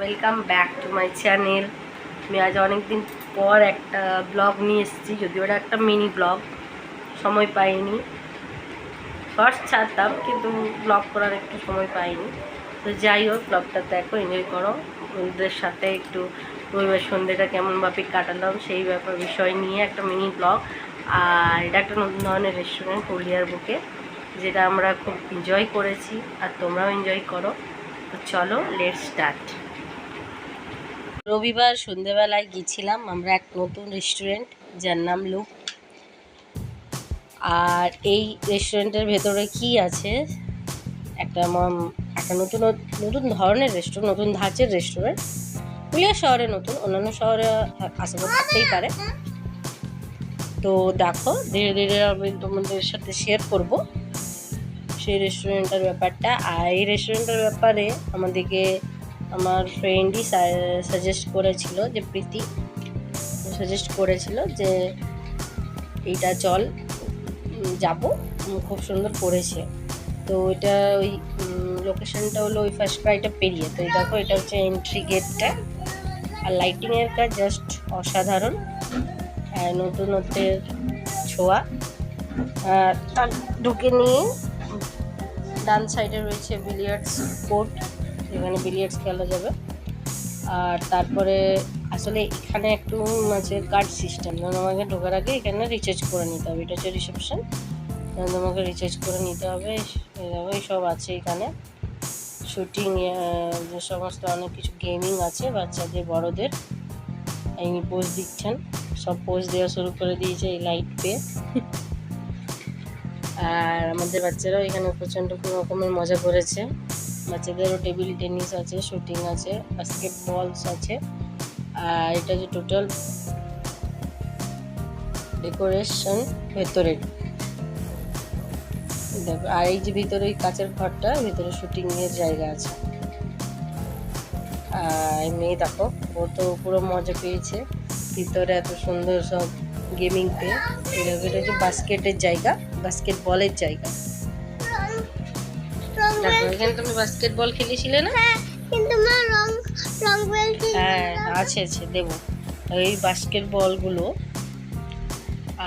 Welcome back to my channel আমি আজ অনেকদিন পর একটা ব্লগ নিয়ে এসেছি, যদিও ওটা একটা মিনি ব্লগ সময় পাইনি। ফার্স্ট ছাড়তাম, কিন্তু ব্লগ করার একটু সময় পাইনি। তো যাই হোক ব্লগটা দেখো এনজয় করো। বন্ধুদের সাথে একটু রবিবার সন্ধ্যেটা কেমনভাবে কাটালাম, সেই ব্যাপার বিষয় নিয়ে একটা মিনি ব্লগ আর এটা একটা নতুন ধরনের রেস্টুরেন্ট পুরুলিয়ার বুকে, যেটা আমরা খুব এনজয় করেছি, আর তোমরাও এনজয় করো। তো চলো লেট স্টার্ট রবিবার সন্ধেবেলায় গিয়েছিলাম আমরা এক নতুন রেস্টুরেন্ট যার নাম লুক আর এই রেস্টুরেন্টের ভেতরে কি আছে? একটা একটা নতুন নতুন ধরনের রেস্টুরেন্ট নতুন ধাঁচের রেস্টুরেন্ট পুরুলিয়া শহরে নতুন, অন্যান্য শহরে আশেপাশে থাকতেই পারে। তো দেখো, ধীরে ধীরে আমি তোমাদের সাথে শেয়ার করব সেই রেস্টুরেন্টের ব্যাপারটা। আর এই রেস্টুরেন্টের ব্যাপারে আমাদেরকে আমার ফ্রেন্ডই সাজেস্ট করেছিল যে প্রীতি সাজেস্ট করেছিল যে এইটা চল যাব। খুব সুন্দর করেছে। তো এটা ওই লোকেশনটা হলো ওই ফার্স্ট ক্রাইটা পেরিয়ে। তো দেখো, এটা হচ্ছে এন্ট্রি গেটটা আর লাইটিংয়ের কাজ জাস্ট অসাধারণ। আর নতুনত্বের ছোঁয়া। আর ঢুকে নিয়ে ডান সাইডে রয়েছে বিলিয়ার্ডস কোর্ট যেখানে বিলিয়ার্ডস খেলা যাবে। আর তারপরে আসলে এখানে একটু আছে কার্ড সিস্টেম যেমন আমাকে ঢোকার আগে এখানে রিচার্জ করে নিতে হবে। এটা হচ্ছে রিসেপশন তোমাকে রিচার্জ করে নিতে হবে। এই সব আছে এখানে। শুটিং যে সমস্ত অনেক কিছু গেমিং আছে বাচ্চাদের, বড়দের। এই পোজ দিচ্ছেন। সব পোজ দেওয়া শুরু করে দিয়েছে এই লাইট পেয়ে আর আমাদের বাচ্চারাও এখানে প্রচণ্ড রকমের মজা করেছে। বাচ্চাদেরও টেবিল টেনিস আছে, শুটিং আছে, বাস্কেট বলস আছে, আর এটা যে টোটাল ডেকোরেশন ভেতরের দেখো, আর এই যে ভিতরে ওই কাঁচের ঘরটা, ভিতরে শুটিং এর জায়গা আছে। আর মেয়ে দেখো, ও তো পুরো মজা পেয়েছে। ভিতরে এত সুন্দর সব গেমিং পেয়ে এটা হচ্ছে বাস্কেটের জায়গা বাস্কেট বলের জায়গা। দেখো এখানে তুমি বাস্কেট বল খেলেছিলে না? কিন্তু মা রং রং হ্যাঁ আছে আছে দেবো। এই বাস্কেট বলগুলো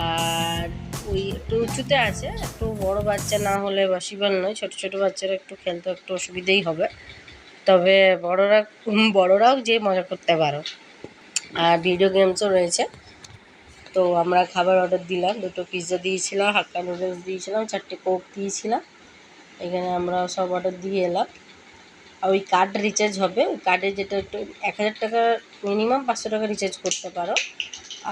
আর ওই একটু উঁচুতে আছে একটু বড় বাচ্চা না হলে বাসিবাল নয় ছোট ছোট বাচ্চারা একটু খেলতে একটু অসুবিধেই হবে। তবে বড়রা বড়রাও যে মজা করতে পারো। আর ভিডিও গেমসও রয়েছে। তো আমরা খাবার অর্ডার দিলাম দুটো পিৎজা দিয়েছিলাম হাক্কা নুডলস দিয়েছিলাম চারটে কোক দিয়েছিলাম। এখানে আমরা সব অর্ডার দিয়ে এলাম। আর ওই কার্ড রিচার্জ হবে। ওই কার্ডে যেটা একটু এক হাজার টাকা মিনিমাম পাঁচশো টাকা রিচার্জ করতে পারো।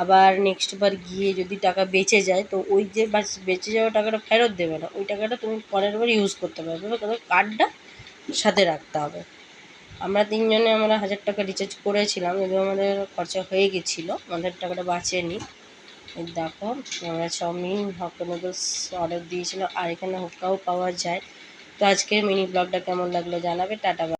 আবার নেক্সট বার গিয়ে যদি টাকা বেঁচে যায়, তো ওই যে বেঁচে যাওয়া টাকাটা ফেরত দেবে না। ওই টাকাটা তুমি পরের বার ইউজ করতে পারবে। তবে কার্ডটা সাথে রাখতে হবে। আমরা তিনজনে আমরা হাজার টাকা রিচার্জ করেছিলাম যদিও আমাদের খরচা হয়ে গেছিল। আমাদের টাকাটা বাঁচেনি দেখো আমরা চাউমিন হক নুডলস অর্ডার দিয়েছিল, আর এখানে হুক্কাও পাওয়া যায় তো আজকের মিনি ব্লগটা কেমন লাগল জানাবে, টাটা।